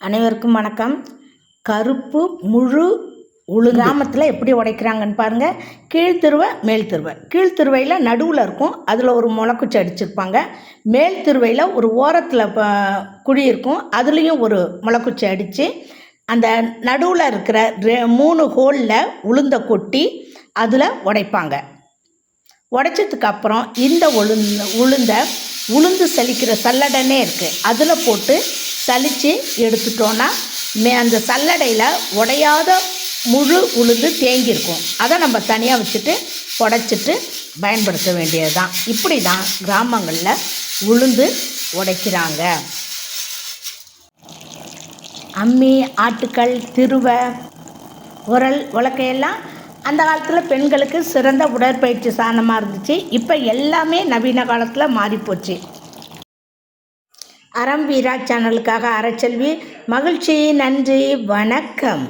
அனைவருக்கும் வணக்கம். கருப்பு முழு உளு கிராமத்தில் எப்படி உடைக்கிறாங்கன்னு பாருங்கள் கீழ்த்திருவை மேல் திருவை. கீழ்த்திருவையில் நடுவில் இருக்கும். அதில் ஒரு முளைக்குச்சி அடிச்சிருப்பாங்க. மேல் திருவையில் ஒரு ஓரத்தில் குழி இருக்கும். அதுலேயும் ஒரு முளைக்குச்சி அடித்து அந்த நடுவில் இருக்கிற ரெ மூணு ஹோலில் உளுந்த கொட்டி அதில் உடைப்பாங்க. உடைச்சதுக்கு அப்புறம் இந்த உளுந்த உளுந்த உளுந்து சலிக்கிற சல்லடனே இருக்குது அதில் போட்டு சலித்து எடுத்துட்டோன்னா மே அந்த சல்லடையில் உடையாத முழு உளுந்து தேங்கியிருக்கும். அதை நம்ம தனியாக வச்சுட்டு உடைச்சிட்டு பயன்படுத்த வேண்டியது தான் இப்படி தான் கிராமங்களில் உளுந்து உடைக்கிறாங்க. அம்மி ஆட்டுக்கல் திருவை உரல் உலக்கையெல்லாம் அந்த காலத்தில் பெண்களுக்கு சிறந்த உடற்பயிற்சி சாதனமாக இருந்துச்சு. இப்போ எல்லாமே நவீன காலத்தில் மாறிப்போச்சு. அறம் வீரா சேனலுக்காக அறச்செல்வி மகிழ்ச்சி நன்றி வணக்கம்.